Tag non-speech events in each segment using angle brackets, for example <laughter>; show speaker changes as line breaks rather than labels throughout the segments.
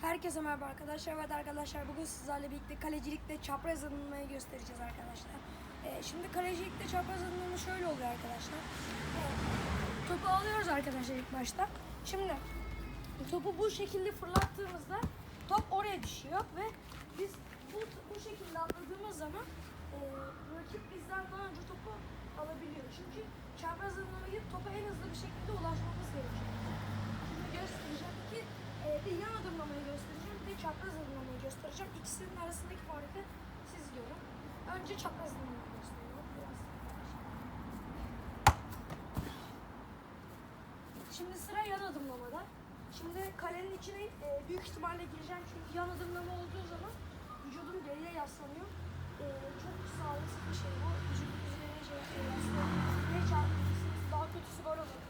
Herkese merhaba arkadaşlar. Evet arkadaşlar bugün sizlerle birlikte kalecilikte çapraz adımlamayı göstereceğiz arkadaşlar. Ee, şimdi kalecilikte çapraz adımlama şöyle oluyor arkadaşlar. Ee, topu alıyoruz arkadaşlar ilk başta. Şimdi topu bu şekilde fırlattığımızda top oraya düşüyor ve biz bu, bu şekilde atladığımız zaman e, rakip bizden daha önce topu alabiliyor. Çünkü çapraz adımlamayı topa en hızlı bir şekilde ulaşmamız gerekiyor. Şimdi göstereceğim ki e, bir yan adımlamayı göstereceğim bir çapraz adımlamayı göstereceğim. İkisinin arasındaki farkı siz görün. Önce çapraz adımlamayı gösteriyorum. Biraz. Şimdi sıra yan adımlamada. Şimdi kalenin içine e, büyük ihtimalle gireceğim çünkü yan adımlama olduğu zaman vücudum geriye yaslanıyor. E, çok sağlıksız bir şey bu. Vücudunuz geriye şey, yaslanıyor. Ne çarpmışsınız daha kötüsü var olur.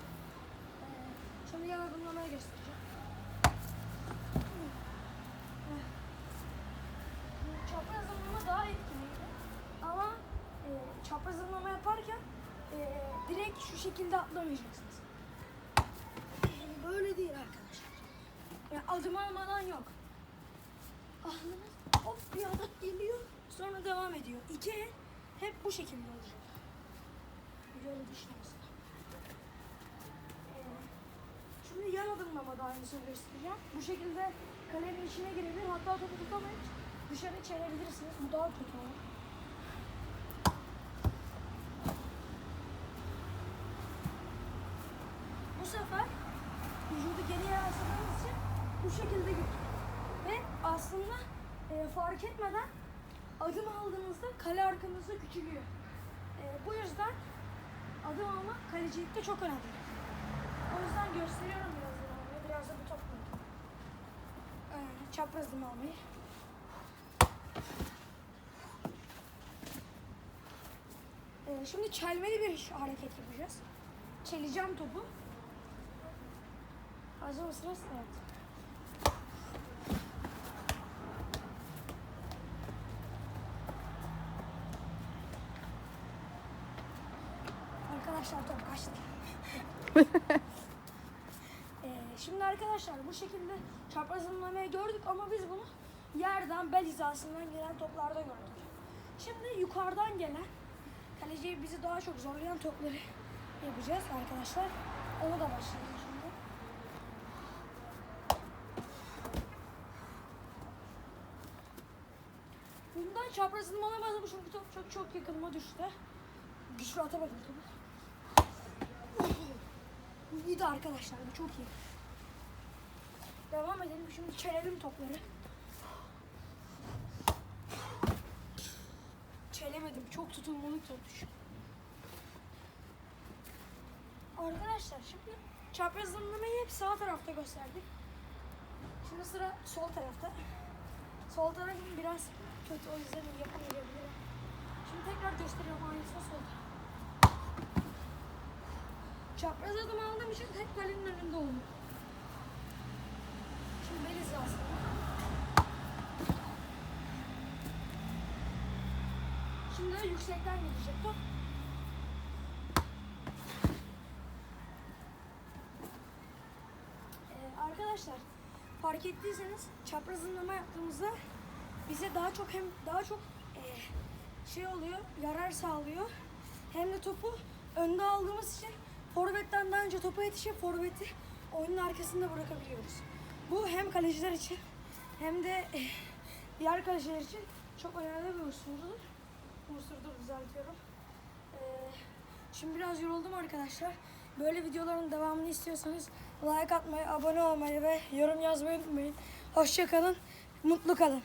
E, şimdi yan adımlamayı göstereceğim. Çapraz adımlama daha etkiliydi. Ama e, çapraz adımlama yaparken e, direkt şu şekilde atlamayacaksınız. Böyle değil arkadaşlar. Yani adım almadan yok. Aklınız hop bir adım geliyor sonra devam ediyor. İki el hep bu şekilde olacak. Böyle düşünüyorsun. Ee, şimdi yan adımlama da aynısını göstereceğim. Bu şekilde kalenin içine girebilir hatta topu tutamayıp dışarı çevirebilirsiniz. Bu daha kötü olur. Bu sefer vücudu geriye yasladığınız için bu şekilde gidiyor. Ve aslında e, fark etmeden adım aldığınızda kale arkanızda küçülüyor. E, bu yüzden adım almak kalecilikte çok önemli. O yüzden gösteriyorum biraz almayı. Biraz da bu top. Ee, çapraz adım almayı. Ee, şimdi çelmeli bir hareket yapacağız. Çeleceğim topu. Hazır mısınız? Evet. Kaçtı. <laughs> Ee, şimdi arkadaşlar bu şekilde çapraz adımlamayı gördük ama biz bunu yerden bel hizasından gelen toplarda gördük. Şimdi yukarıdan gelen kaleciyi bizi daha çok zorlayan topları yapacağız arkadaşlar. Onu da başlayalım şimdi. Bundan çapraz adımlamadım çünkü top çok çok yakınıma düştü. Güçlü atamadım topu. Bu iyi arkadaşlar bu çok iyi. Devam edelim şimdi çelelim topları. Çelemedim çok tutulmalı tutmuş. Arkadaşlar şimdi çapraz adımlamayı hep sağ tarafta gösterdik. Şimdi sıra sol tarafta. Sol tarafım biraz kötü o yüzden yapamayabilirim. Şimdi tekrar gösteriyorum aynısı sol taraf. Çapraz adım aldığım için tek kalenin önünde oldu. Şimdi bel hizası. Şimdi yüksekten gelecek top. Ee, arkadaşlar fark ettiyseniz çapraz adımlama yaptığımızda bize daha çok hem daha çok e, şey oluyor, yarar sağlıyor. Hem de topu önde aldığımız için forvetten daha önce topa yetişip forveti oyunun arkasında bırakabiliyoruz. Bu hem kaleciler için hem de <laughs> diğer kaleciler için çok önemli bir unsurdur. Unsurdur düzeltiyorum. Ee, şimdi biraz yoruldum arkadaşlar. Böyle videoların devamını istiyorsanız like atmayı, abone olmayı ve yorum yazmayı unutmayın. Hoşça kalın, mutlu kalın.